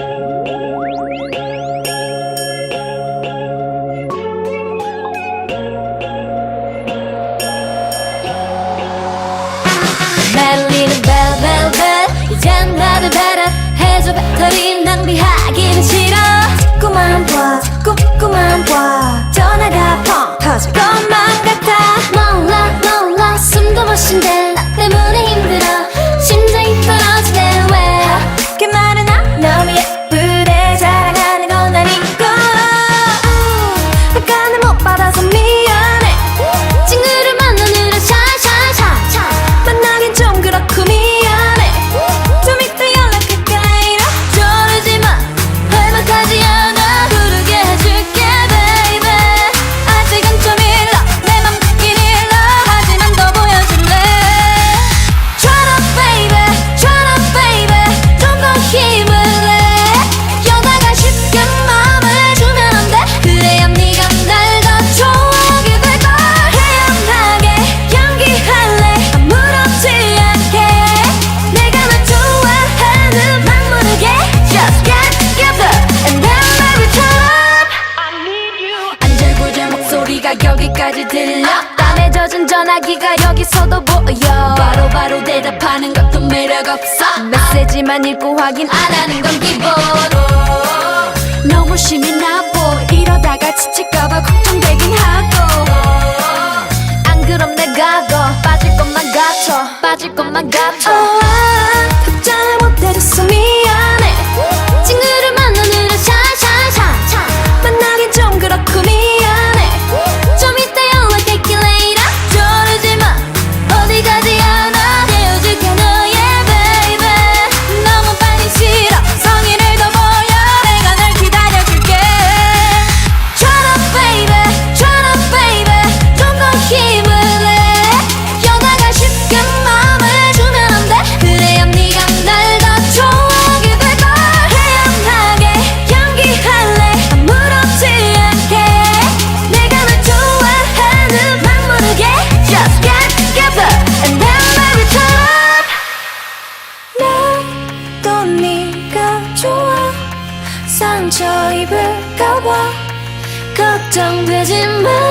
Oh. 이야기가 여기서도 보여. 바로바로 바로 대답하는 것도 매력 없어. 메시지만 읽고 확인 안 하는 건 기본 너무 심이 나보 이러다가 지칠까봐 걱정되긴 하고. 안 그럼 내가 더 빠질 것만 같아. 빠질 것만 같아. 상처 입을까봐 걱정되지 마.